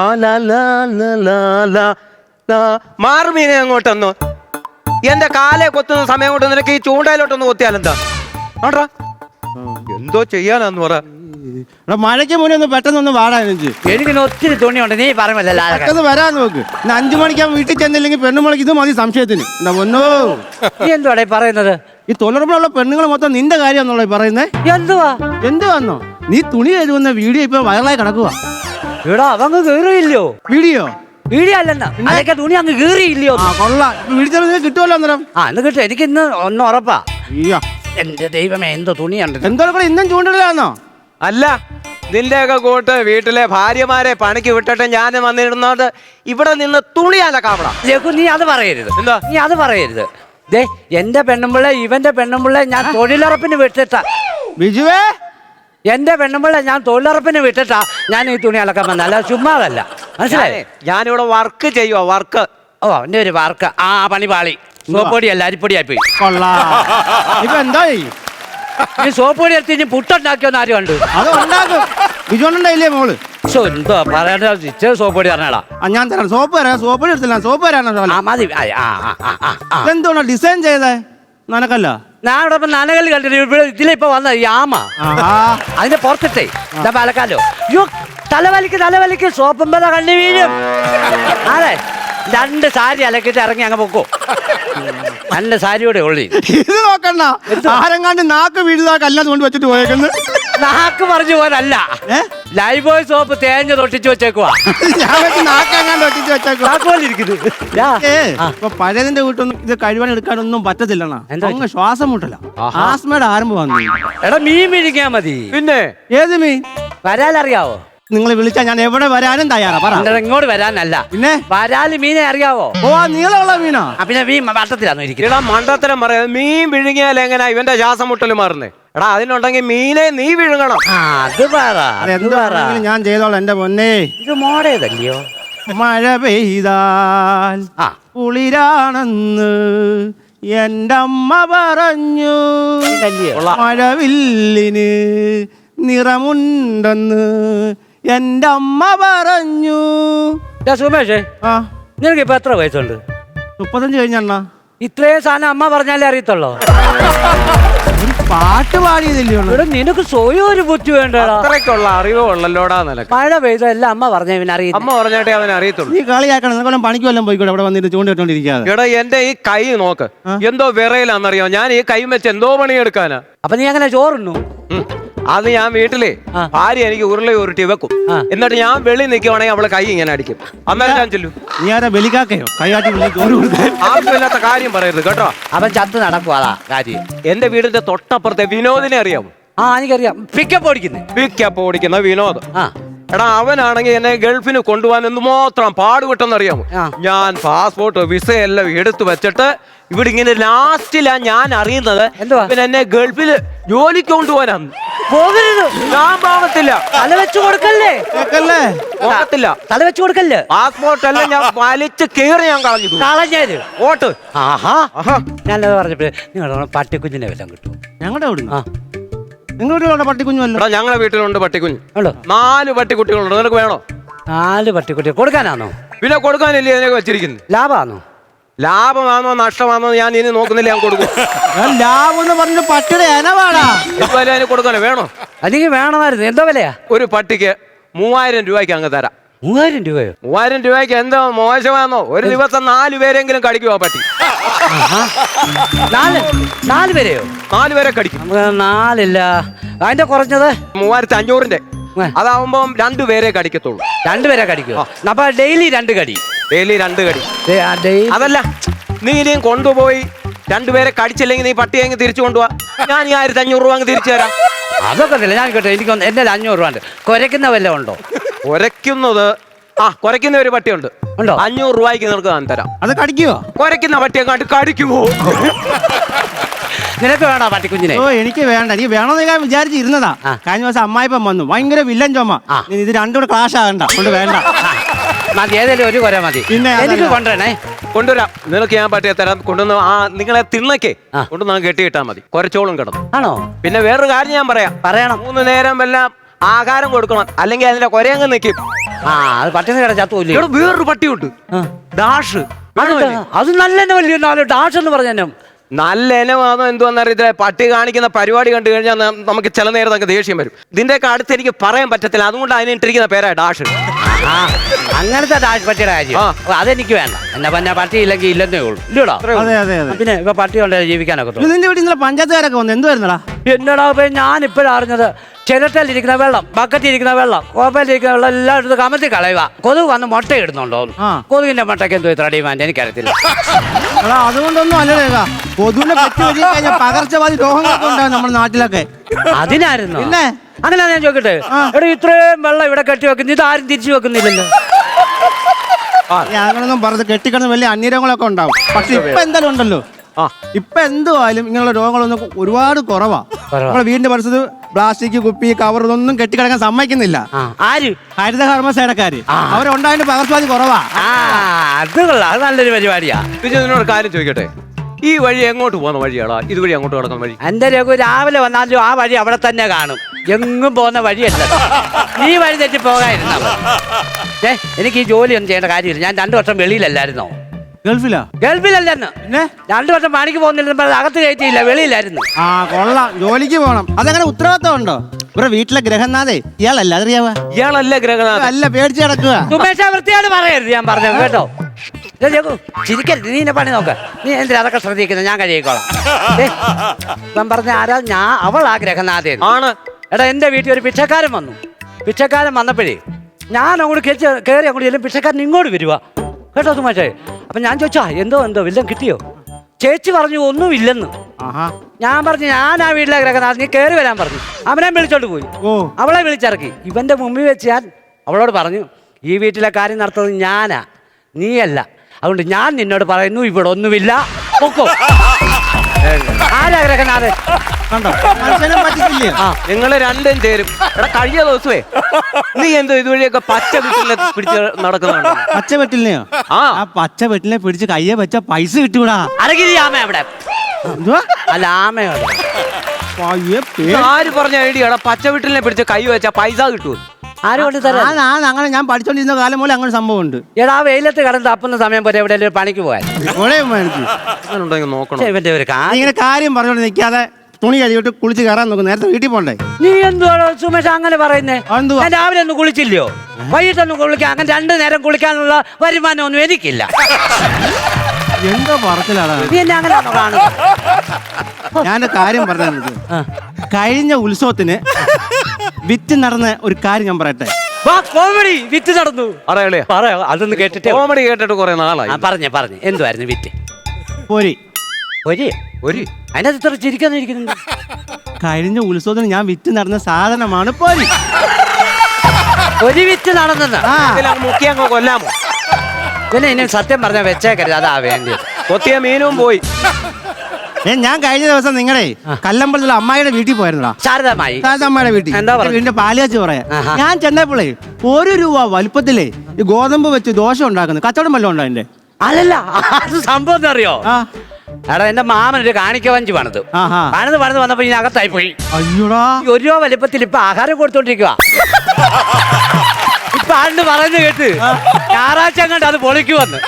ആ ലാ ലാ ലാ ലാ ലാ ലാ. മാറ് മീനെ എന്റെ കാലെ കൊത്തുന്ന സമയം കൊണ്ട് നിനക്ക് ഈ ചൂണ്ടയിലോട്ടൊന്ന് കൊത്തിയാലെന്താ ആണ്ടാ. എന്തോ ചെയ്യാനാന്ന് പറ. എടാ മഴയ്ക്ക് മുന്നേ ഒന്ന് പെട്ടെന്ന് ഒന്ന് വാടാ എനിക്ക് എനിക്ക് ഒത്തിരി തുണിയുണ്ട്. നീ പെട്ടെന്ന് വരാൻ നോക്ക്. ഇന്ന് അഞ്ചു മണിക്കാൻ വീട്ടിൽ ചെന്നില്ലെങ്കിൽ പെണ്ണുമണിക്ക് ഇത് മതി സംശയത്തിന്. എന്താ പൊന്നോ? നീ എന്തുവാടേ പറയുന്നത്? ഈ തൊഴിലുറപ്പിലുള്ള പെണ്ണുങ്ങൾ മൊത്തം നിന്റെ കാര്യം പറയുന്നേ? എന്തുവാ? എന്ത് വന്നോ നീ തുണി കഴുകുന്ന വീഡിയോ ഇപ്പൊ വൈറലായി കിടക്കുക ഇവിടെ അവങ്ങ് കേറിയില്ലയോ? വീഡിയോ വീഡിയോ അല്ലെന്ന അതൊക്കെ തുണി അങ്ങ് കീറിയില്ലയോ? ആ കൊള്ളാം. ചെന്ന് കിട്ടുമല്ലോ അന്നേരം. ആ എന്ന് കിട്ടും. എനിക്ക് ഇന്ന് ഒന്ന് ഉറപ്പാ. അയ്യോ. എന്റെ ദൈവമേ എന്തോ തുണിയുണ്ട് എന്തോ കൂടെ ഇന്നും ചൂണ്ടിലാന്നോ അല്ല നിന്റെയൊക്കെ കൂട്ട് വീട്ടിലെ ഭാര്യമാരെ പണിക്ക് വിട്ടിട്ട് ഞാൻ വന്നിരുന്നത് ഇവിടെ നിന്ന് തുണി അലക്കാവണം. രഘു നീ അത് പറയരുത്. എന്താ? നീ അത് പറയരുത്. ദേ എന്റെ പെണ്ണുമ്പിള്ള ഇവന്റെ പെണ്ണുമ്പിള്ള ഞാൻ തൊഴിലുറപ്പിന് വിട്ടിട്ടാ. ബിജുവേ? എന്റെ പെണ്ണുമ്പിള്ള ഞാൻ തൊഴിലുറപ്പിന് വിട്ടിട്ടാ ഞാൻ ഈ തുണി അലക്കാൻ വന്ന അല്ല ചുമ്മാതല്ല മനസ്സിലായി? ഞാനേ, ഞാനിവിടെ വർക്ക് ചെയ്യുവോ വർക്ക്. ഓ എന്റെ ഒരു വർക്ക്. ആ പണി പാളി. സോപ്പൊടിയല്ല അരിപ്പൊടിയായി പോയി കൊള്ളാ. ഇപ്പൊ എന്താ ഈ? സോപ്പൊടി എടുത്ത് ഇനി പുട്ടുണ്ടാക്കിയോന്ന് ആരും കണ്ടു? അത് ഉണ്ടാക്കും. ബിജുണ്ടായില്ലേ മോൾ? ശോ, എന്തോ പറയണ്ട സോപ്പൊടി പറഞ്ഞാടാ ഞാൻ തരാം. സോപ്പ് തരാം. സോപ്പൊടി എടുത്തില്ല. സോപ്പ് തരാനോ ആ മതി. ആ. ഡിസൈൻ ചെയ്തേ? നനക്കല്ല? ഞാൻ ഇവിടെ നനകല്ല് കണ്ടിട്ട് ഇവിടെ ഇതിലിപ്പോ വന്ന ഈ ആമ. അതിന്റെ പുറത്തിട്ടേ ഇതാ പാലക്കാലോ. യോ തലവലിക്ക് തലവലിക്ക് സോപ്പും പല കണ്ണി വീഴും. അതെ രണ്ട് സാരി അലക്കിട്ട് ഇറങ്ങി അങ്ങ് പൊക്കോ. നല്ല സാരിയോടെ ഉള്ളി. ഇത് നോക്കണ്ട. ആരെങ്ങാണ്ട് നാക്ക് വീഴുതാ കല്ലാതെ കൊണ്ട് വെച്ചിട്ട് പോയേക്കുന്നു നാക്ക് പറഞ്ഞു പോലല്ല? ലൈഫ് ബോയ് സോപ്പ് തേഞ്ഞ് തൊട്ടിച്ച് വെച്ചേക്കുവാ. ഞാൻ വെച്ച് നാക്കെങ്ങാണ്ട് ഒട്ടിച്ച് വെച്ചേക്കും നാക്കോലിരിക്കുന്നു യാ. ഏ ആ. ഇപ്പൊ പഴയതിന്റെ വീട്ടൊന്നും ഇത് കഴിവാൻ എടുക്കാനൊന്നും പറ്റത്തില്ലണ്ണ എന്താ അങ്ങ് ശ്വാസം മുട്ടല. ആസ്മയുടെ ആരംഭം വന്നു. എടാ മീൻ മിഴിക്കാ മതി. പിന്നെ? ഏത് മീൻ? വരാലറിയാവോ? നിങ്ങൾ വിളിച്ചാൽ ഞാൻ എവിടെ വരാനും തയ്യാറാ പറ. ഇങ്ങോട്ട് വരാനല്ല. പിന്നെ? വരാൽ മീനെ അറിയാവോ? ഓ ആ നീളമുള്ള മീനാ. ആ, പിന്നെ മീൻ വട്ടത്തിലാണോ ഇരിക്കുന്നത്? എടാ മണ്ടത്തരം പറയാ. മീൻ വിഴുങ്ങിയാൽ എങ്ങനെയാ ഇവന്റെ ശ്വാസം മുട്ടൽ മാറുന്നേ? എടാ അതിനുണ്ടെങ്കിൽ മീനെ നീ വിഴുങ്ങണം. ആ അത് പറ അത് എന്ത് പറ. പറഞ്ഞാലും ഞാൻ ചെയ്തോളാം എന്റെ പൊന്നേ. ഇത് മോടേതല്ലയോ? മഴ പെയ്താൽ ആ. കുളിരാണെന്ന് എന്റെ അമ്മ പറഞ്ഞു. ഇതല്ലയോ? മഴവില്ലിന് നിറമുണ്ടെന്ന് എന്റെ അമ്മ പറഞ്ഞു. ഡാ സുമേഷേ ആ. നിനക്ക് ഇപ്പൊ എത്ര വയസ്സുണ്ട്? മുപ്പത്തഞ്ച് കഴിഞ്ഞണ്ണ ഇത്രയും സാധനം അമ്മ പറഞ്ഞാലേ അറിയത്തുള്ളോ? പാട്ട് പാടിയതല്ലേ ഉള്ളൂ. ഇവിടെ നിനക്ക് സ്വയം ഒരു ബുദ്ധി വേണ്ടടാ. അത്രയ്ക്കുള്ള അറിവ് ഉള്ളല്ലോടാ നിനക്ക്. മഴ എല്ലാം അമ്മ പറഞ്ഞ ഇവൻ അറിയില്ല അമ്മ പറഞ്ഞിട്ടേ അവൻ അറിയത്തുള്ളൂ. നീ കളിയാക്കണം നിനക്കൊല്ലം പണിക്ക് വല്ലതും പോയിക്കോട്ടെ ഇവിടെ വന്നിട്ട് ചൂണ്ടിട്ടോണ്ടിരിക്കാതെ എടാ എന്റെ ഈ കൈ നോക്ക്. എന്തോ വിറയിലാന്നറിയോ ഞാൻ ഈ കൈ വെച്ച് എന്തോ പണിയെടുക്കാനാ. അപ്പൊ നീ അങ്ങനെ ചോറുണ്ണു? ഉം. അത് ഞാൻ വീട്ടിൽ. ഭാര്യ എനിക്ക് ഉരുളി ഉരുട്ടി വെക്കും. എന്നിട്ട് ഞാൻ വെളി നിൽക്കുവാണെങ്കിൽ അവളെ കൈ ഇങ്ങനെ അടിക്കും. അന്നേരം ഞാൻ ചെല്ലും. നീ ആരാ? കൈയാട്ടി ആവശ്യമില്ലാത്ത കാര്യം പറയരുത് കേട്ടോ. അവൻ ചത്ത് നടക്കും അതാ കാര്യം. എന്റെ വീടിന്റെ തൊട്ടപ്പുറത്തെ വിനോദിനെ അറിയാമോ? ആ എനിക്കറിയാം. പിക്കപ്പ് ഓടിക്കുന്നത് പിക്കപ്പ് ഓടിക്കുന്ന വിനോദ്. ആ. എടാ അവനാണെങ്കിൽ എന്നെ ഗൾഫിന് കൊണ്ടുപോകാൻ എന്തുമാത്രം പാടുപെട്ടെന്ന് അറിയാമോ? ഞാൻ പാസ്പോർട്ട് വിസ എല്ലാം എടുത്തു വെച്ചിട്ട് ഇവിടെ ഇങ്ങനെ ലാസ്റ്റിലാ ഞാൻ അറിയുന്നത്. എന്തുവാ? പിന്നെ എന്നെ ഗൾഫിൽ ജോലിക്ക് കൊണ്ടുപോകാനാണ്. പോകരുത്. ഞാൻ പോകത്തില്ല. തല വെച്ചു കൊടുക്കല്ലേ? കേക്കല്ലേ പോകത്തില്ല. തല വെച്ചു കൊടുക്കല്ലേ? പാസ്പോർട്ട് എല്ലാം ഞാൻ വലിച്ച് കീറി ഞാൻ കളഞ്ഞു കളഞ്ഞേര് ഓട്ട് ആഹാ. ആഹാ. ഞാനത് പറഞ്ഞപ്പോ നിങ്ങളുടെ പട്ടിക്കുഞ്ഞിനെ വല്ലതും കിട്ടും ഞങ്ങളുടെ അവിടെ ആ. നിങ്ങളുടെ പട്ടിക്കുഞ്ഞുമല്ലോ? എടാ ഞങ്ങളെ വീട്ടിലുണ്ട് പട്ടിക്കുഞ്ഞ്. ഉണ്ടോ? നാല് പട്ടിക്കുട്ടികളുണ്ട്. നിനക്ക് വേണോ? നാല് പട്ടിക്കുട്ടി കൊടുക്കാനാണോ? പിന്നെ കൊടുക്കാനില്ലേ വെച്ചിരിക്കുന്നു? വെച്ചിരിക്കുന്നത് ലാഭാണോ ലാഭമാണോ നഷ്ടമാണോ ഞാൻ ഇനി നോക്കുന്നില്ല ഞാൻ കൊടുക്കും. ഞാൻ ലാഭം എന്ന് പറഞ്ഞ പട്ടിയുടെ എനവാടാ ഇതുപോലെ അതിന് കൊടുക്കാനോ വേണോ? അല്ലെങ്കിൽ വേണമായിരുന്നു. എന്തോ വിലയാ? ഒരു പട്ടിക്ക് മൂവായിരം രൂപയ്ക്ക് അങ്ങ് തരാം. മൂവായിരം രൂപയോ? മൂവായിരം രൂപയ്ക്ക് എന്തോ മോശമാണോ? ഒരു ദിവസം നാല് പേരെങ്കിലും കടിക്കുമോ പട്ടി? നാല് നാല് പേരെയോ? നാല് പേരെ കടിക്കും. നമുക്ക് നാലില്ല. അതിന്റെ കുറഞ്ഞത്? മൂവായിരത്തി അഞ്ഞൂറിന്റെ. അതാവുമ്പം രണ്ടുപേരെ കടിക്കത്തുള്ളൂ. രണ്ടുപേരെ കടിക്കുമോ അപ്പൊ ഡെയിലി രണ്ട് കടി. ഡെയിലി രണ്ട് കടി. അതല്ല നീ ഇനിയും കൊണ്ടുപോയി രണ്ടുപേരെ കടിച്ചില്ലെങ്കിൽ നീ പട്ടിയെ അങ്ങ് തിരിച്ചു കൊണ്ടുപോവാ ഞാൻ ഈ ആയിരത്തി അഞ്ഞൂറ് രൂപ അങ്ങ് തിരിച്ചു തരാം. അതൊക്കെ ഇല്ല ഞാൻ കേട്ടോ എനിക്ക് എന്റെ അഞ്ഞൂറ് രൂപ ഉണ്ട്. കുരയ്ക്കുന്ന വല്ലതും ഉണ്ടോ? കുരയ്ക്കുന്നത് ആ കുരയ്ക്കുന്ന ഒരു പട്ടിയുണ്ട്. ഉണ്ടോ? അഞ്ഞൂറ് രൂപയ്ക്ക് നിനക്ക് ഞാൻ തരാം. അത് കടിക്കുവോ? കുരയ്ക്കുന്ന പട്ടിയെ കണ്ട് കടിക്കുമോ നിനക്ക് വേണോ പട്ടിക്കുഞ്ഞിനെ ഓ എനിക്ക് വേണ്ട. എനിക്ക് വേണമെന്ന് ഞാൻ വിചാരിച്ചിരുന്നതാ. കഴിഞ്ഞ ദിവസം അമ്മായിപ്പം വന്നു. ഭയങ്കര വില്ലൻ ചുമ. നീ ഇത് രണ്ടും കൂടെ ക്ലാഷ് ആകണ്ട. കൊണ്ട് വേണ്ട. മതി ഏതെങ്കിലും ഒരു കൊര മതി. പിന്നെ അതല്ല. എനിക്ക് കൊണ്ടുവരണേ. കൊണ്ടുവരാം. നിങ്ങൾക്ക് ഞാൻ പറ്റിയ തരാം. കൊണ്ടുവന്ന് ആ നിങ്ങളെ തിണ്ണയ്ക്ക് കൊണ്ടുവന്ന് അങ്ങ് കെട്ടിയിട്ടാ മതി. കുരച്ചോളും കിടന്നു. ആണോ? പിന്നെ വേറൊരു കാര്യം ഞാൻ പറയാം. പറയണം. മൂന്ന് നേരം എല്ലാം ആഹാരം കൊടുക്കണം. അല്ലെങ്കിൽ അതിന്റെ കൊരയങ്ങ് നിൽക്കും ആ അത് പട്ടിണി കിട ചത്തൂല്ലേ ഇവിടെ വേറൊരു പട്ടിയുണ്ട്. ഡാഷ്. അത് നല്ല വലിയ നാല് ഡാഷ് എന്ന് പറഞ്ഞു നല്ല ഇനമാണോ അറിയത്തില്ല. പട്ടി കാണിക്കുന്ന പരിപാടി കണ്ടു കഴിഞ്ഞാൽ ന- നമുക്ക് ചില നേരത്തൊക്കെ ദേഷ്യം വരും. ഇതിന്റെയൊക്കെ അടുത്ത് എനിക്ക് പറയാൻ പറ്റത്തില്ല. അതുകൊണ്ട് അതിനിട്ടിരിക്കുന്ന പേരാ ഡാഷ്. ആ അങ്ങനത്തെ ഡാഷ് പട്ടിയുടെ കാര്യം. അതെനിക്ക് വേണ്ട. എന്നാ പിന്നെ പട്ടി ഇല്ലെങ്കിൽ ഇല്ലെന്നേ ഉള്ളൂ. ഇല്ലടാ. അതെ അതെ അതെ. പിന്നെ ഇപ്പൊ പട്ടി കൊണ്ട് ജീവിക്കാനൊക്കെ നിന്റെ വീട്ടിൽ ഇന്നലെ പഞ്ചായത്തുകാരൊക്കെ വന്നു. എന്ത് വരുന്നടാ എന്നടാ ഇപ്പൊ ഞാൻ ഇപ്പോഴാണ് അറിഞ്ഞത് ചിരട്ടയിലിരിക്കുന്ന വെള്ളം ബക്കറ്റിൽ ഇരിക്കുന്ന വെള്ളം കോപ്പയിലിരിക്കുന്ന വെള്ളം എല്ലാം എടുത്ത് കമത്തി കളയുക. കൊതുക് വന്ന് മുട്ട ഇടുന്നുണ്ടോ ആ. കൊതുകിന്റെ മുട്ടയ്ക്ക് എന്തോ ഇത്ര ഡിമാൻഡ് എനിക്കറിയത്തില്ല. എടാ അതുകൊണ്ടൊന്നും അല്ലടേക്കാ കൊതുവിനെ പറ്റി വെച്ച് കഴിഞ്ഞാൽ പകർച്ചവാദി രോഗങ്ങളൊക്കെ ഉണ്ടാവും നമ്മുടെ നാട്ടിലൊക്കെ. അതിനായിരുന്നു? പിന്നെ? അങ്ങനെ ഞാൻ ചോദിക്കട്ടെ. എടാ ഇത്രയും വെള്ളം ഇവിടെ കെട്ടി വെക്കുന്നു ഇത് ആരും തിരിച്ചു വെക്കുന്നില്ലല്ലോ. ഞങ്ങളൊന്നും പറഞ്ഞത് കെട്ടിക്കിടന്ന് വലിയ അന്യരോഗങ്ങളൊക്കെ ഉണ്ടാവും. പക്ഷെ ഇപ്പൊ എന്തായാലും ഉണ്ടല്ലോ. ആ. ഇപ്പൊ എന്തുവായാലും ഇങ്ങനെയുള്ള രോഗങ്ങളൊന്നും ഒരുപാട് കുറവാ. നമ്മുടെ വീടിന്റെ പരിസരത്ത് പ്ലാസ്റ്റിക് കുപ്പി കവർ ഇതൊന്നും കെട്ടിക്കിടക്കാൻ സമ്മതിക്കുന്നില്ല. ആര്? ഹരിതകർമ്മ സേനക്കാര് ആ. അവരുണ്ടായതിന്റെ പകർച്ചവാദി കുറവാ. ആ അത് കൊള്ളാം. അത് നല്ലൊരു പരിപാടിയാ. നിന്നോട് കാര്യം ചോദിക്കട്ടെ? ഈ വഴി എങ്ങോട്ട് പോകുന്ന വഴിയാടാ? ഇതുവഴി അങ്ങോട്ട് കിടക്കുന്ന വഴി? എന്റെ രഘു രാവിലെ വന്നാലും ആ വഴി അവിടെ തന്നെ കാണും. എങ്ങും പോകുന്ന വഴിയല്ല. ഈ വഴി തെറ്റി പോകാതിരുന്നാ എനിക്ക് ഈ ജോലി ഒന്നും ചെയ്യേണ്ട കാര്യമില്ല. ഞാൻ രണ്ടു വർഷം വെളിയിലല്ലായിരുന്നോ? ഗൾഫിലാ? ഗൾഫിലല്ലെന്ന്. പിന്നെ? രണ്ടു വർഷം പണിക്ക് പോകുന്നില്ല അകത്ത് കയറ്റിയില്ല വെളിയിലായിരുന്നു. ആ കൊള്ളാം. ജോലിക്ക് പോണം. അതങ്ങനെ ഉത്തരവാദിത്തം ഉണ്ടോ? ഇവിടെ വീട്ടിലെ ഗ്രഹനാഥേ ഇയാളല്ല അതറിയാവാ ഇയാളല്ല ഗ്രഹനാഥ് അല്ല പേടിച്ച് കിടക്കുക സുമേഷ വൃത്തിയാണ് പറയരുത് ഞാൻ പറഞ്ഞത് കേട്ടോ. ദേ ചിരിക്കരുത്. നീ എന്നെ പണി നോക്ക. നീ എന്തിനാ അതൊക്കെ ശ്രദ്ധിക്കുന്നത്? ഞാൻ കഴിയിക്കോളാം. ഞാൻ ഇവൻ പറഞ്ഞ ആരാ? ഞാൻ അവൾ ആ ഗ്രഹനാഥേ ആണ്. എടാ എന്റെ വീട്ടിൽ ഒരു പിച്ചക്കാരൻ വന്നു. പിച്ചക്കാരൻ വന്നപ്പോഴേ ഞാൻ അങ്ങോട്ട് കയറി അങ്ങോട്ട് ചെല്ലും പിച്ചക്കാരൻ ഇങ്ങോട്ട് വരുക കേട്ടോ സുമേഷേ അപ്പൊ ഞാൻ ചോദിച്ചാ എന്തോ എന്തോ വല്ലതും കിട്ടിയോ? ചേച്ചി പറഞ്ഞു ഒന്നുമില്ലെന്ന്. ഞാൻ പറഞ്ഞു ഞാൻ ആ വീട്ടിലെ ഗ്രഹനാഥൻ. നീ കയറി വരാൻ പറഞ്ഞു. അവനെ വിളിച്ചോണ്ട് പോയി. അവളെ വിളിച്ചിറക്കി. ഇവന്റെ മുമ്പിൽ വെച്ച് ഞാൻ അവളോട് പറഞ്ഞു ഈ വീട്ടിലെ കാര്യം നടത്തുന്നത് ഞാനാ നീയല്ല. അതുകൊണ്ട് ഞാൻ നിന്നോട് പറയുന്നു ഇവിടെ ഒന്നുമില്ല. പൊക്കോ. ആരാ ഗ്രഹനാഥൻ? കണ്ടോ? മനുഷ്യനെ പറ്റിക്കില്ലേ ആ. നിങ്ങൾ രണ്ടും ചേരും. എടാ കഴിഞ്ഞ ദിവസമേ നീ എന്തോ ഇതുവഴിയൊക്കെ പച്ച വീട്ടിലെ പിടിച്ച് നടക്കുന്നുണ്ടോ. പച്ച വെട്ടിലിനെയോ? ആ. ആ പച്ച വെട്ടിലെ പിടിച്ച് കയ്യെ വെച്ച പൈസ കിട്ടൂടാ. അരകിരി ആമ അവിടെ എന്തുവാ? അല്ല ആമയോട്. ആര് പറഞ്ഞ ഐഡിയ? എടാ പച്ച വീട്ടിലെ പിടിച്ച് കൈ വെച്ച പൈസ കിട്ടൂ ആരും കൊണ്ട് തരാം ആ, അങ്ങനെ ഞാൻ പഠിച്ചോണ്ടിരുന്ന കാലം പോലെ അങ്ങനെ സംഭവം ഉണ്ട് എടാ ആ വെയിലത്ത് കടന്ന് തപ്പുന്ന സമയം പോലെ എവിടെയെങ്കിലും ഒരു പണിക്ക് പോയാൽ നോക്കണം? ഇവന്റെ ഒരു കാര്യം ഇങ്ങനെ കാര്യം പറഞ്ഞോണ്ട് നിൽക്കാതെ തുണി കഴിയിട്ട് കുളിച്ച് കയറാൻ നോക്കും. നേരത്തെ വീട്ടിൽ പോണ്ടേ? നീ എന്തുവാണോ സുമേഷ് അങ്ങനെ പറയുന്നേ? എന്തുവാ? ഞാൻ രാവിലെ ഒന്നും കുളിച്ചില്ലയോ? വൈകിട്ടൊന്നും കുളിക്കാൻ അങ്ങനെ രണ്ടു നേരം കുളിക്കാനുള്ള വരുമാനമൊന്നും എനിക്കില്ല. എന്തോ പറച്ചിലാണ് നീ എന്നെ അങ്ങനെ ആണോ കാണുന്നത് ഞാൻ കാര്യം പറഞ്ഞു ആ. കഴിഞ്ഞ ഉത്സവത്തിന് വിറ്റ് നടന്ന ഒരു കാര്യം ഞാൻ പറയട്ടെ? വാ കോമഡി വിറ്റ് നടന്നു. അറിയാളേ പറയാ അതൊന്ന് കേട്ടിട്ട് കോമഡി കേട്ടിട്ട് കുറെ നാളായി. ആ പറഞ്ഞേ പറഞ്ഞേ. എന്തുവായിരുന്നു വിറ്റ്? പോരി. ഒരു ഒരു. അതിനകത്ത് ഇത്ര ചിരിക്കാന്ന് ഇരിക്കുന്നുണ്ട്. കഴിഞ്ഞ ഉത്സവത്തിന് ഞാൻ വിറ്റ് നടന്ന സാധനമാണ് പോരി. ഒരു വിറ്റ് നടന്നത്. മുക്കി അങ്ങ് കൊല്ലാമോ? പിന്നെ ഇനി സത്യം പറഞ്ഞാൽ വെച്ചേക്കരുത്. അതാ വേണ്ടിയത്. കൊത്തിയ മീനും പോയി. ഏ, ഞാൻ കഴിഞ്ഞ ദിവസം നിങ്ങളെ കല്ലമ്പലത്തിലെ അമ്മായിയുടെ വീട്ടിൽ പോയിരുന്നടാ ശാരദമായി അമ്മയുടെ വീട്ടിൽ. എന്താ പറയുക വീടിന്റെ പാലിയാച്ചി പറയാ. ഞാൻ ചെന്നപ്പോഴേ ഒരു രൂപ വലുപ്പത്തിലേ ഈ ഗോതമ്പ് വെച്ച് ദോശ ഉണ്ടാക്കുന്നു. കച്ചവടം വല്ലതും ഉണ്ടോ എന്റെ അല്ലല്ല അത് സംഭവം അറിയോ? എടാ എന്റെ മാമൻ ഒരു കാണിക്ക വഞ്ചി പണിത്. ആഹാ. പണിത് പണിത് വന്നപ്പോ ഇനി അകത്തായി പോയി. അയ്യോടാ. ഈ ഒരു രൂപ വലിപ്പത്തിൽ ഇപ്പൊ ആഹാരം കൊടുത്തോണ്ടിരിക്കുക ഇപ്പൊ ആണ്ട് പറയുന്നത് കേട്ട് ഞായറാഴ്ച അങ്ങോട്ട് അത് പൊളിക്ക് വന്ന്.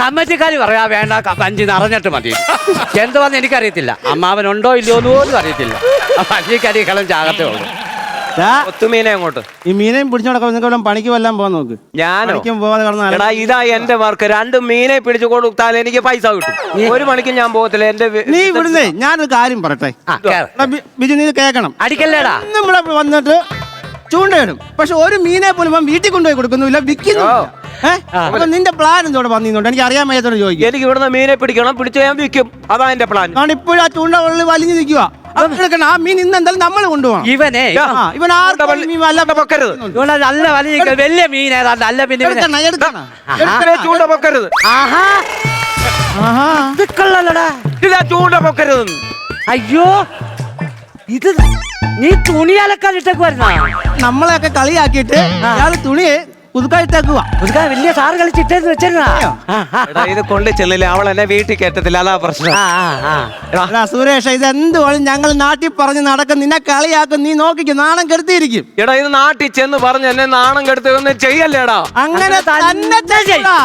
കമ്മറ്റിക്കാര് പറയാ വേണ്ട ക- വഞ്ചി നിറഞ്ഞിട്ട് മതി. എന്തുവന്ന് എനിക്കറിയത്തില്ല. അമ്മാവനുണ്ടോ ഇല്ലയോ എന്ന് പോലും അറിയത്തില്ല. ആ വഞ്ചിക്കരി കളം ചാകത്തേ ഉള്ളൂ. ദാ, കൊത്തുമീനെ അങ്ങോട്ട്. ഈ മീനെയും പിടിച്ചു നടക്കാൻ നിങ്ങൾക്ക് വല്ലതും പണിക്ക് വല്ലാൻ പോകാൻ നോക്ക്. ഞാനോ? പണിക്കും പോവാതെ കിടന്ന എടാ ഇതാ എന്റെ വർക്ക് രണ്ട് മീനെ പിടിച്ചു കൊടുത്താൽ എനിക്ക് പൈസ കിട്ടും. ഒരു മണിക്ക് ഞാൻ പോകത്തില്ല. എന്റെ നീ ഇവിടുന്നേ ഞാനൊരു കാര്യം പറയട്ടെ. എടാ, ബി- ബിജു നീ ഇത് കേൾക്കണം അടിക്കല്ലേടാ? ഇന്ന് ഇവിടെ വന്നിട്ട് ചൂണ്ടയിടും. പക്ഷെ ഒരു മീനെ പോലും ഇവൻ വീട്ടിൽ കൊണ്ടുപോയി കൊടുക്കുന്നില്ല വിൽക്കുന്നു നിന്റെ പ്ലാൻ എന്തോടെ വന്നിരുന്നോണ്ട് എനിക്ക് അറിയാൻ വയ്യാത്തോട് ചോദിക്കും. എനിക്ക് ഇവിടുന്ന് മീനെ പിടിക്കണം. പിടിച്ചു ഞാൻ വിൽക്കും. അതാ എന്റെ പ്ലാൻ കാരണം ഇപ്പോഴും ആ ചൂണ്ട ഉള്ളിൽ വലിഞ്ഞു നിൽക്കുക ആ മീൻ ഇന്ന് എന്തായാലും നമ്മൾ കൊണ്ടുപോകണം ഇവനെ ആ, ഇവൻ ആർക്കും മീൻ വല്ല പൊക്കരുത് ഇവനെ നല്ല വലിയ വലിയ മീൻ ഏതാണ്ട് അല്ല പിന്നെ ഇവനെ- എടുക്കണം എടുക്കണം എടുക്കണേ ചൂണ്ട പൊക്കരുത് ആഹാ ആഹാ ഇത് കൊള്ളാലടാ ഇതാ ചൂണ്ട പൊക്കരുത് അയ്യോ ഇത് നീ തുണി അലക്കാൻ ഇട്ടേക്ക് വരുന്ന നമ്മളെയൊക്കെ കളിയാക്കിയിട്ട് ഇയാൾ തുണി പുതുക്കായിട്ടേക്കുവാ പുതുക്കാ വലിയ സാറ് കളിച്ചിട്ടെന്ന് വെച്ചിരുന്നാ എടാ ഇത് കൊണ്ട് ചെന്നില്ല. അവൾ എന്നെ വീട്ടിൽ കയറ്റത്തില്ല. അതാ പ്രശ്നം. ആ, ആ, ആ. എടാ, സുരേഷ് ഇത് എന്തുവാളും ഞങ്ങൾ നാട്ടിൽ പറഞ്ഞ് നടക്കും? നിന്നെ കളിയാക്കും. നീ നോക്കിക്കും നാണം കെടുത്തിയിരിക്കും. എടാ ഇത് നാട്ടിൽ ചെന്ന് പറഞ്ഞ് എന്നെ നാണം കെടുത്തൊന്നും ചെയ്യല്ലേടാ. അങ്ങനെ തന്നെ ചെയ്യടാ.